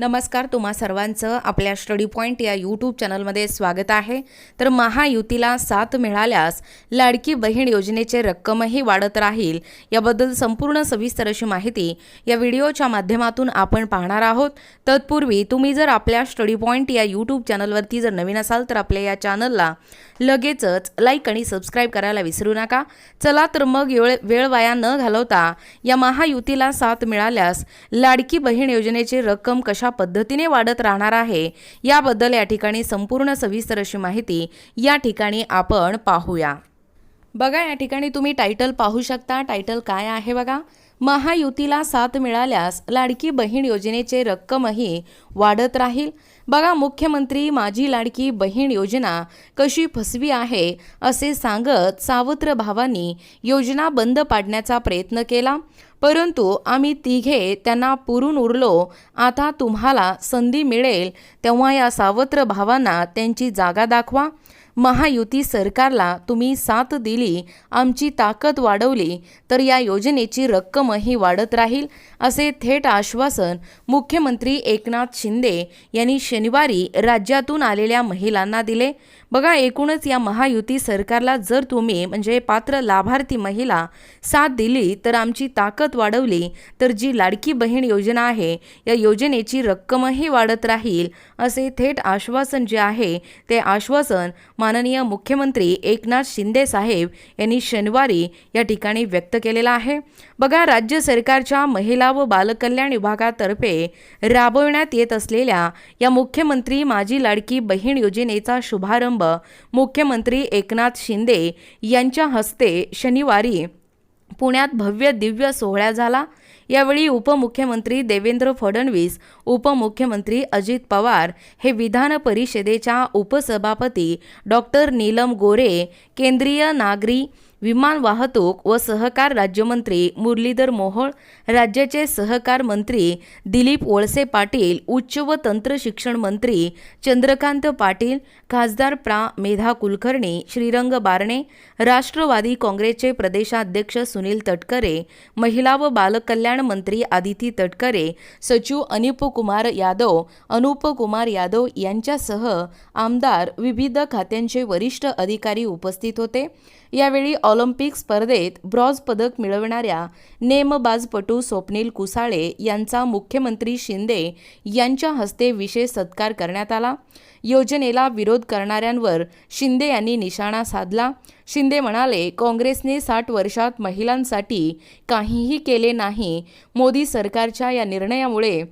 नमस्कार तुम्हा सर्वांचं आपल्या स्टडी पॉईंट या यूट्यूब चॅनलमध्ये स्वागत आहे. तर महायुतीला साथ मिळाल्यास लाडकी बहीण योजनेचे रक्कमही वाढत राहील याबद्दल संपूर्ण सविस्तर अशी माहिती या व्हिडिओच्या माध्यमातून आपण पाहणार आहोत. तत्पूर्वी तुम्ही जर आपल्या स्टडी पॉईंट या यूट्यूब चॅनलवरती जर नवीन असाल तर आपल्या या चॅनलला लगेचच लाईक आणि सबस्क्राईब करायला विसरू नका. चला तर मग वेळ वेळ वाया न घालवता या महायुतीला साथ मिळाल्यास लाडकी बहीण योजनेची रक्कम कशा पद्धतीने वाढत राहणार आहे. याबद्दल या ठिकाणी संपूर्ण सविस्तर अशी माहिती या ठिकाणी आपण पाहूया. बघा या ठिकाणी तुम्ही टायटल पाहू शकता. टायटल काय आहे बघा? महायुतीला साथ मिळाल्यास लाडकी बहीण योजनेचे रक्कमही वाढत राहील. बघा मुख्यमंत्री माझी लाडकी बहीण योजना कशी फसवी आहे असे सांगत सावत्र भावांनी योजना बंद पाडण्याचा प्रयत्न केला. परंतु आम्ही तिघे त्यांना पुरून उरलो. आता तुम्हाला संधी मिळेल. तेव्हा या सावत्र भावांना त्यांची जागा दाखवा. महायुती सरकारला तुम्ही साथ दिली. आमची ताकद वाढवली. तर या योजनेची रक्कमही वाढत राहील असे थेट आश्वासन मुख्यमंत्री एकनाथ शिंदे यांनी शनिवारी राज्यातून आलेल्या महिलांना दिले. बघा एकूणच या महायुती सरकारला जर तुम्ही म्हणजे पात्र लाभार्थी महिला साथ दिली तर आमची ताकद वाढवली तर जी लाडकी बहीण योजना आहे या योजनेची रक्कमही वाढत राहील असे थेट आश्वासन जे आहे ते आश्वासन माननीय मुख्यमंत्री एकनाथ शिंदे साहेब यांनी शनिवारी या ठिकाणी व्यक्त केलेलं आहे. बघा राज्य सरकारच्या महिला व बालकल्याण विभागातर्फे राबवण्यात येत असलेल्या या मुख्यमंत्री माझी लाडकी बहीण योजनेचा शुभारंभ मुख्यमंत्री एकनाथ शिंदे यांच्या हस्ते शनिवारी पुण्यात भव्य दिव्य सोहळा झाला. यावेळी उपमुख्यमंत्री देवेंद्र फडणवीस उपमुख्यमंत्री अजित पवार हे विधान परिषदेच्या उपसभापती डॉक्टर नीलम गोरे केंद्रीय नागरी विमान वाहतूक व सहकार राज्यमंत्री मुरलीधर मोहोळ राज्याचे सहकार मंत्री दिलीप वळसे पाटील उच्च व तंत्र शिक्षण मंत्री चंद्रकांत पाटील खासदार प्रा. मेधा कुलकर्णी श्रीरंग बारणे राष्ट्रवादी काँग्रेसचे प्रदेशाध्यक्ष सुनील तटकरे महिला व बालकल्याण मंत्री आदिती तटकरे सचिव अनुप कुमार यादव अनुप कुमार यादव यांच्यासह आमदार विविध खात्यांचे वरिष्ठ अधिकारी उपस्थित होते. यावेळी ऑलिम्पिक स्पर्धेत ब्रॉज पदक मिळवणाऱ्या नेमबाजपटू स्वप्नील कुसाळे यांचा मुख्यमंत्री शिंदे यांच्या हस्ते विशेष सत्कार करण्यात आला. योजनेला विरोध करणाऱ्यांवर शिंदे यांनी निशाणा साधला. शिंदे म्हणाले काँग्रेसने साठ वर्षात महिलांसाठी काहीही केले नाही. मोदी सरकारच्या या निर्णयामुळे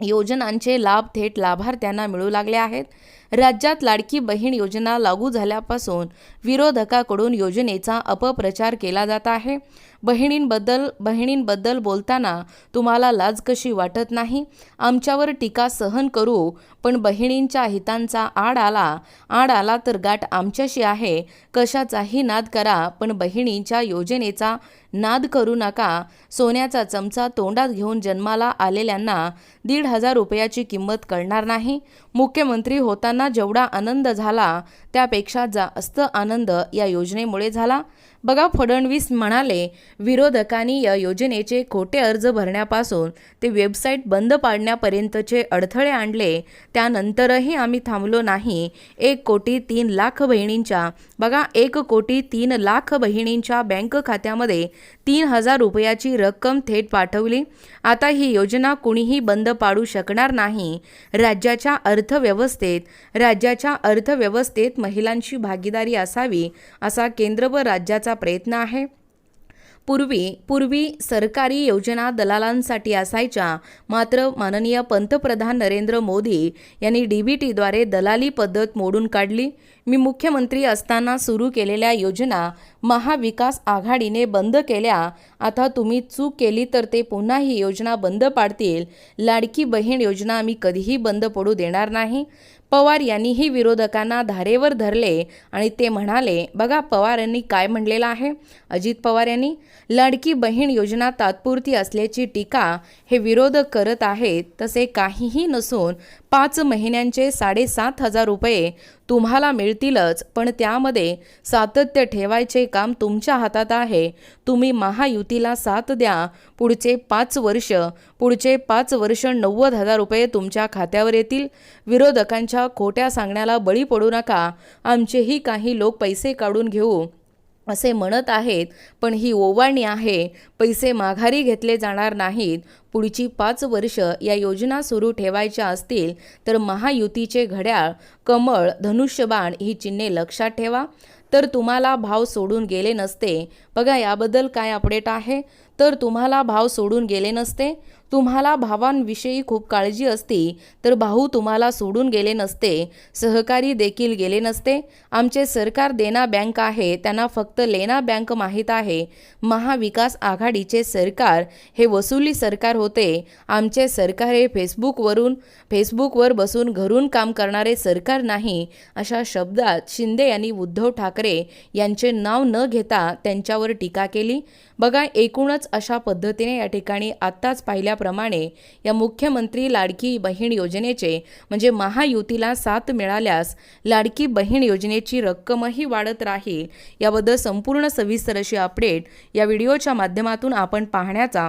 योजनांचे लाभ थेट लाभार्थ्यांना मिळू लागले आहेत. राज्यात लाडकी बहीण योजना लागू झाल्यापासून विरोधकाकडून योजनेचा अपप्रचार केला जात आहे. बहिणींबद्दल बहिणींबद्दल बोलताना तुम्हाला लाज कशी वाटत नाही? आमच्यावर टीका सहन करू पण बहिणींच्या हितांचा आड आला आड आला तर गाठ आमच्याशी आहे. कशाचाही नाद करा पण बहिणींच्या योजनेचा नाद करू नका. सोन्याचा चमचा तोंडात घेऊन जन्माला आलेल्यांना दीड हजार रुपयाची किंमत कळणार नाही. मुख्यमंत्री होताना जेवढा आनंद झाला त्यापेक्षा जास्त आनंद या योजनेमुळे झाला. बघा फडणवीस म्हणाले विरोधकांनी या योजनेचे खोटे अर्ज भरण्यापासून ते वेबसाईट बंद पाडण्यापर्यंतचे अडथळे आणले. त्यानंतरही आम्ही थांबलो नाही. एक कोटी तीन लाख बहिणींच्या बघा एक कोटी तीन लाख बहिणींच्या बँक खात्यामध्ये तीन हजार रुपयाची रक्कम थेट पाठवली. आता ही योजना कुणीही बंद पाडू शकणार नाही. राज्याच्या अर्थव्यवस्थेत राज्याच्या अर्थव्यवस्थेत महिलांची भागीदारी असावी असा केंद्र व राज्याचा प्रयत्न आहे. पूर्वी पूर्वी सरकारी योजना दलालांसाठी असायच्या. मात्र माननीय पंतप्रधान नरेंद्र मोदी यांनी डी बी टीद्वारे दलाली पद्धत मोडून काढली. मी मुख्यमंत्री असताना सुरू केलेल्या योजना महाविकास आघाडीने बंद केल्या. आता तुम्ही चूक केली तर ते पुन्हा ही योजना बंद पाडतील. लाडकी बहीण योजना आम्ही कधीही बंद पडू देणार नाही. पवार यांनीही विरोधकांना धारेवर धरले आणि ते म्हणाले बघा पवार यांनी काय म्हणलेलं आहे? अजित पवार यांनी लाडकी बहीण योजना तात्पुरती असल्याची टीका हे विरोधक करत आहेत तसे काहीही नसून पाच महिन्यांचे साडेसात हजार रुपये तुम्हाला मिळतीलच पण त्यामध्ये सातत्य ठेवायचे काम तुमच्या हातात आहे. तुम्ही महायुतीला साथ द्या. पुढचे पाच वर्ष पुढचे पाच वर्ष नव्वद हजार रुपये तुमच्या खात्यावर येतील. विरोधकांच्या खोट्या सांगण्याला बळी पडू नका. आमचेही काही लोक पैसे काढून घेऊ. असे म्हणत आहेत पण ही ओवाळणी आहे पैसे माघारी घेतले जाणार नाहीत. पुढची पाच वर्ष या योजना सुरू ठेवायच्या असतील तर महायुतीचे घड्याळ कमळ धनुष्यबाण ही चिन्हे लक्षात ठेवा. तर तुम्हाला भाव सोडून गेले नसते. बघा याबद्दल काय अपडेट आहे? तर तुम्हाला भाव सोडून गेले नसते. तुम्हाला भावांविषयी खूप काळजी असती तर भाऊ तुम्हाला सोडून गेले नसते. सहकारी देखील गेले नसते. आमचे सरकार देना बँक आहे त्यांना फक्त लेना बँक माहीत आहे. महाविकास आघाडीचे सरकार हे वसुली सरकार होते. आमचे सरकार हे फेसबुकवरून फेसबुकवर बसून घरून काम करणारे सरकार नाही अशा शब्दात शिंदे यांनी उद्धव ठाकरे यांचे नाव न घेता त्यांच्यावर टीका केली. बघा एकूणच अशा पद्धतीने या ठिकाणी आत्ताच पाहिल्याप्रमाणे या मुख्यमंत्री लाडकी बहीण योजनेचे म्हणजे महायुतीला साथ मिळाल्यास लाडकी बहीण योजनेची रक्कमही वाढत राहील. याबद्दल संपूर्ण सविस्तर अशी अपडेट या व्हिडिओच्या माध्यमातून आपण पाहण्याचा